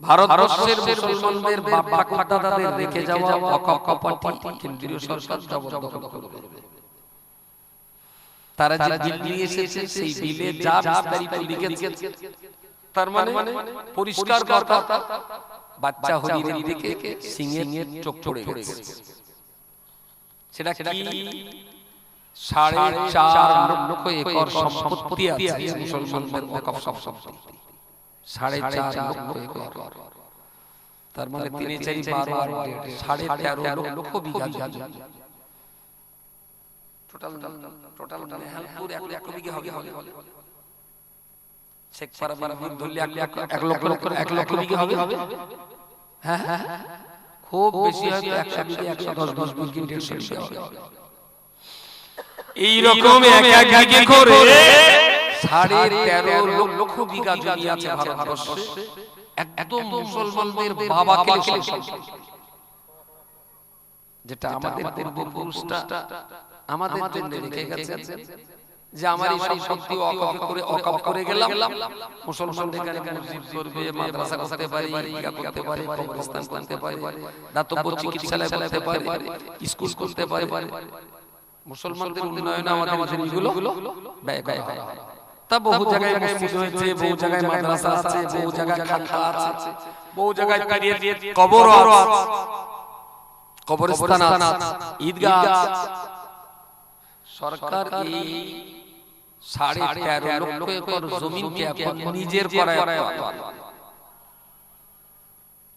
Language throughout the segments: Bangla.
ভারতবর্ষের মুসলমানদের বাপ দাদাদের রেখে যাওয়া অকপটি কেন্দ্রীয় সরকার জবরদখল করবে। তারা যে বিল নিয়ে এসেছে সেই বিলে যা বিস্তারিত লিখেছে তার মানে পরিষ্কার কথা বাচ্চা হরিণের দিকে সিংহের চোখ পড়ে গেছে। সেটা কি? সাড়ে চার লক্ষ একর সম্পত্তি আছে মুসলমানদের সম্পত্তি। সাড়ে চার লক্ষ একর। তার মানে তিনে চারি বারো আর সাড়ে তেরো লক্ষ বিঘা টোটাল টোটাল মেহেরপুর এক লক্ষ বিঘা হবে। হবে। শেখ পারাবার ধরলে এক লক্ষ লক্ষ লক্ষ এক লক্ষ বিঘা হবে। হবে। হ্যাঁ হ্যাঁ হ্যাঁ। খুব বেশি হয়তো একশো বিঘা একশো দশ দশ বিঘা দেড়শো বিঘা হবে। এইরকম এক এক করে সাড়ে তেরো লক্ষ বিঘা জমি আছে ভারতবর্ষে। একদম মুসলমানদের বাবাকে যেটা আমাদের পূর্বপুরুষটা আমাদের জন্য রেখে গেছে। যে আমার এই সম্পত্তি অকাপ করে অকাপ করে গেলাম। মুসলমানদের এখানে মসজিদ করবে মাদ্রাসা করতে পারে ঈদগাহ করতে পারে কবরস্থান করতে পারে দাতব্য চিকিৎসালয় করতে পারে স্কুল করতে পারে। মুসলমানদের উন্নয়নে আমাদের জমিগুলো ব্যয় করা হয় তা বহু জায়গায় মসজিদ হয়েছে বহু জায়গায় মাদ্রাসা আছে বহু জায়গায় খানকা আছে বহু জায়গায় পীরের কবরও আছে কবরস্থান আছে ঈদগাহ সরকার এই সাড়ে তেরো লক্ষ একর জমিনকে এখন নিজের করায়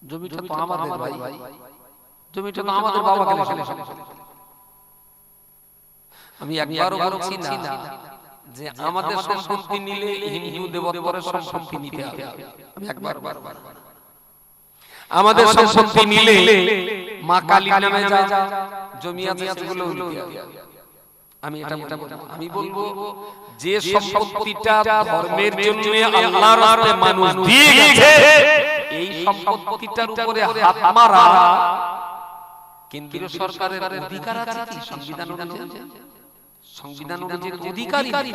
জমিটা তো আমাদের ভাই। জমিটা তো আমাদের আমি একবারও বলছি না। যে আমাদের সম্পত্তি নিলে হিন্দু দেবতার সম্পত্তি নিতে হবে। আমি একবার বারবার আমাদের সম্পত্তি নিলে মা কালীর নামে যা জমি আছে সেগুলো আমি এটা এটা আমি বলব যে সম্পত্তিটা ধর্মের জন্য আল্লাহর রাস্তায় মানুষ দিয়ে গেছে। এই সম্পত্তিটার উপরে হাত মারা। কেন্দ্রীয় সরকারের অধিকার আছে কি? সংবিধান অনুযায়ী। সংবিধান অনুযায়ী অধিকারী।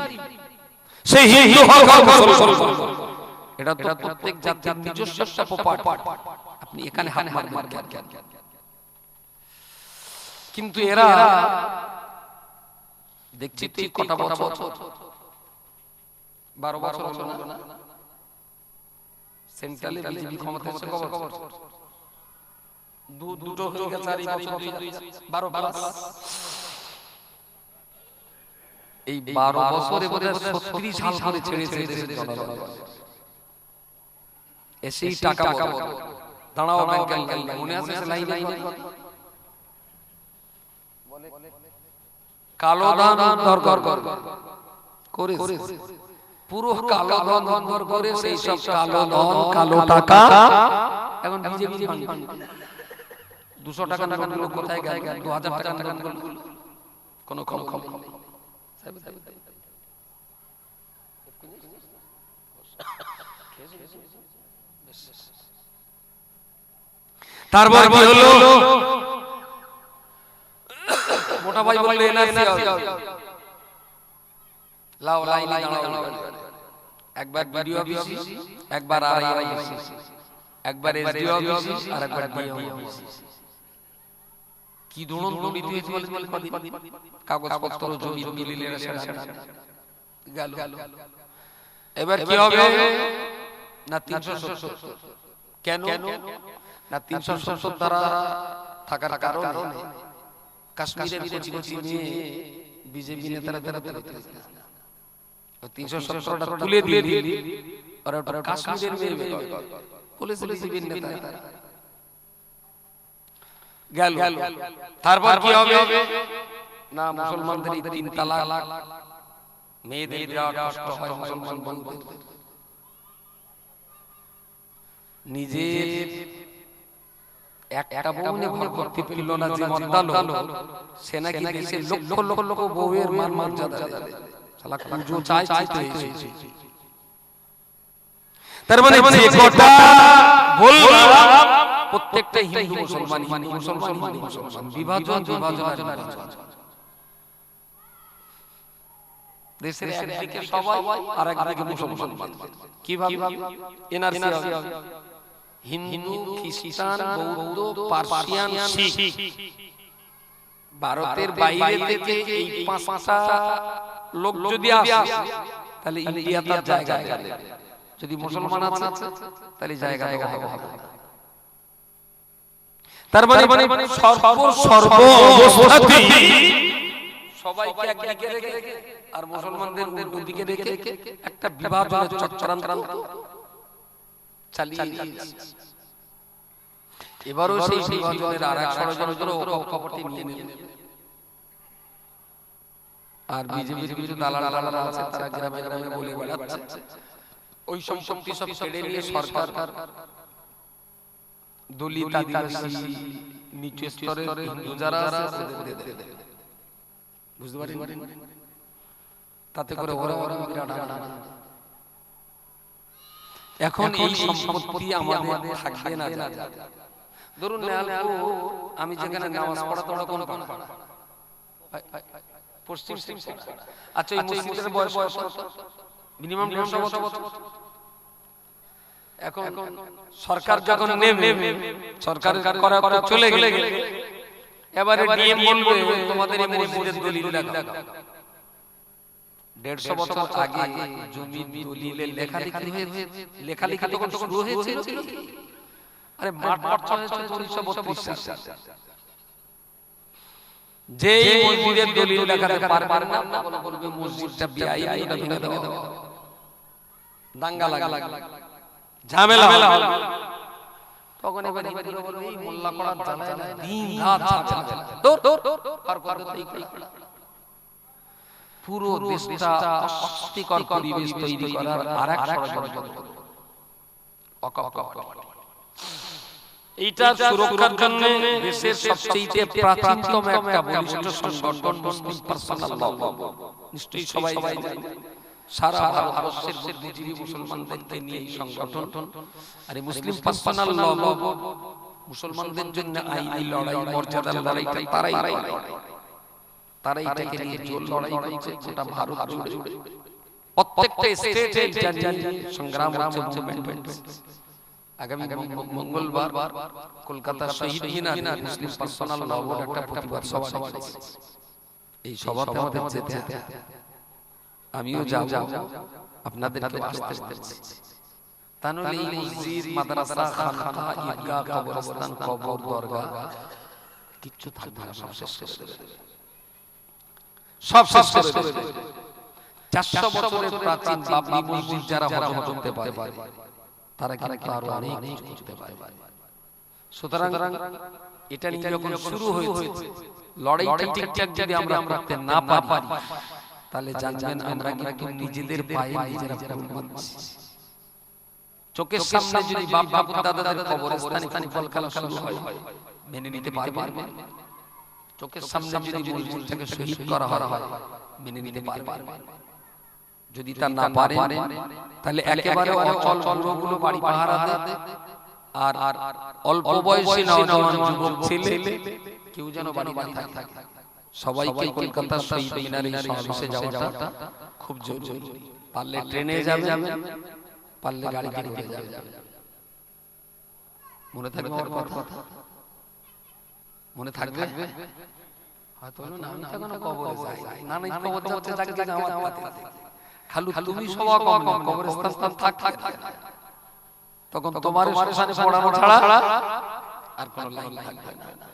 সেই হিন্দু হোক আর মুসলমান হোক। এটা তো প্রত্যেক জাতির নিজস্ব একটা আপনি এখানে কিন্তু এরা দেখছি ঠিক কটা বছর। বারো বছর হলো না? সেন্ট্রালে বিজেপি ক্ষমতা এসে দুটো হয়ে গেছে আর বছর দুই বারো প্লাস এই বারো বছরে বোধহয় ছত্রিশ সাল ধরে ছেড়েছে দেশের জনগণ এসেই টাকা দাঁড়াও ব্যাংকের লাইনে মনে আছে লাইন লাইনের কালো ধান উদ্ধার কর কর করে পুরো কালো ধন উদ্ধার করে সেই সব কালো ধন কালো টাকা এখন বিজেপি দুশো টাকা টাকা কোথায় গেল দু হাজার টাকা টাকা কোনো কম কম তারপর কি হলো মোটা ভাই বলল এনআরসি লাও দাঁড়াও একবার বিডিও অফিস একবার আরআই অফিস একবার এসডিও অফিস আর একবার ডিও অফিস কি দোড়ন দড়ি দিয়েছে বলে কদিন? কাগজপত্র জমি মিলিলে গেল। এবার কি হবে? না তিনশো সত্তর। কেন? না তিনশো সত্তর দ্বারা থাকার কারণে কাশ্মীরের কচি কচি মেয়ে বিজেপি নেতারা তারা তিনশো সত্তরটা তুলে দিয়ে আর ওটা কাশ্মীরের মেয়ে পুলিশ বিজেপির নেতা গেল। তারপর কি হবে? না মুসলমানদের এই তিন তালাক। মেয়েদের দেওয়া কষ্ট হয় মুসলমান বন্ধুদের। নিজের একটা বউ নিয়ে ঘর করতে পারল না যে মন্দালো সে নাকি দেশের লক্ষ লক্ষ লক্ষ বউয়ের মান মর্যাদা শালা পুজো চাই চাইতে এসেছে তার মানে যে কথা বললাম প্রত্যেকটা হিন্দু মুসলমান হিন্দু মুসলমান হিন্দু মুসলমান বিভাজন বিভাজন দেশের একদিকে সবাই আর একদিকে মুসলমান। কীভাবে? এনআরসি হিন্দু খ্রিস্টান বৌদ্ধ পার্সিয়ান শিখ। ভারতের বাইরে থেকে এই পাঁচটা লোক যদি আসে তাহলে ইন্ডিয়া তার জায়গা যদি মুসলমান আছে তাহলে জায়গা দেওয়া হবে। তার মানে সর্ব সর্ব অবস্থাতেই সবাইকে একদিকে রেখে আর মুসলমানদের অন্যদিকে রেখে একটা বিভাজনের চক্রান্ত চালিয়ে এবারও সেই বিভাজনের আর এক ষড়যন্ত্র কপটে নিয়ে নেবে। আর বিজেপির কিছু দালাল দালাল আছে তারা গ্রামে গ্রামে বলে বেড়াচ্ছে। ওই সম্পত্তি সব ছেড়ে নিয়ে সরকার। দলিত আদিবাসী নিচু স্তরের হিন্দু যারা আছে ওদের দিয়ে দেবে। বুঝতে পারেন? তাতে করে ওরা ওরা এখন এই সম্পত্তি আমাদের থাকবে না ধরুন আমি যেখানে নামাজ কোন পাড়া? পশ্চিম আচ্ছা এই মসজিদের বয়স কত? মিনিমাম দেড়শো বছর এখন সরকার যখন নেমে সরকার করা করা চলে গেলে এবারে ডিএম বলবে তোমাদের এই মসজিদের দলিল দেড়শো বছর আগে জমি দলিলে লেখালেখি হয়েছে লেখালেখি তখন শুরু হয়েছে আরে মাঠ পর্চা হয়েছে উনিশশো বত্রিশ সাল যে মসজিদের দলিল দেখাতে পারবে না বলবে মসজিদটা বিআই এটা ভেঙে দাও দাঙ্গা লাগা ঝামেলা তখন এবার হিন্দুরা বলবে এই মোল্লা করার জ্বালায় না। দিন রাত ঝামেলা। দূর দূর আর কত পুরো দেশটা অস্বস্তিকর পরিবেশ তৈরি করার আর এক ষড়যন্ত্র। এইটা সুরক্ষার জন্য দেশের সবচেয়ে প্রাচীনতম একটা বলিষ্ঠ সংগঠন মুসলিম পার্সোনাল ল নিশ্চয়ই সবাই জানেন সারা ভারতবর্ষের বুদ্ধিজীবী মুসলমানদেরকে নিয়ে এই সংগঠন। আর এই মুসলিম পার্সোনাল ল মুসলমানদের জন্য আইনি লড়াই মর্যাদার লড়াইটা তারাই করে। এটাকে নিয়ে জোর লড়াই করছে গোটা ভারত জুড়ে। প্রত্যেকটা স্টেটে সংগ্রাম হচ্ছে আগামী মঙ্গলবার শহীদ মিনারে মুসলিম পার্সোনাল ল একটা প্রতিবাদ সভা। এই সভাতে আমাদের যেতে হবে। আমিও যাব আপনাদেরকে আসতে বলছি। তাহলে এই মসজিদ মাদ্রাসা খানকা ঈদগাহ কবরস্থান কবর দরগা। কিচ্ছু থাকবে না সব শেষ করে দেবে। সব শেষ করে দেবে। চারশো বছরের প্রাচীন বাবরি মসজিদ যারা হজম করতে পারে তারা কিন্তু আরও অনেক কিছু করতে পারে। সুতরাং এটা নিয়ে যখন শুরু হয়েছে লড়াইটা ঠিকঠাক যদি আমরা করতে না পারি তাহলে জানবেন আমরা কিন্তু নিজেদের পায়ে নিজেরা ফুল মারছি চোখের সামনে যদি বাপ বাপ দাদাদের কবরস্থানে ফুটবল খেলা শুরু হয় মেনে নিতে পারবেন? চোখের সামনে যদি শহীদ করা হয় মেনে নিতে পারবেন। যদি তা না পারে তাহলে একেবারে অচল বাড়ি পাহারা দেয় আর আর অল্প বয়সী নওজওয়ান যুবক ছেলে কেউ যেন বাড়ি বাড়ি থাকে। সবাইকে কলকাতার শহীদ মিনারে সমাবেশে যাওয়াটা খুব জরুরি। পারলে ট্রেনে যাবে পারলে গাড়িতে করে যাবে মনে থাকবে আমার কথা? মনে থাকবে? হয়তো বলবেন, আমি তো কবরে যাই। না না কবর যাচ্ছে যাক যাক আমার পাতে খালু তুমি সবা কম না কবরস্থান থাক। থাক। তখন তোমার শ্মশানে পড়ানো ছাড়া আর কোনো লাইন থাকবে না।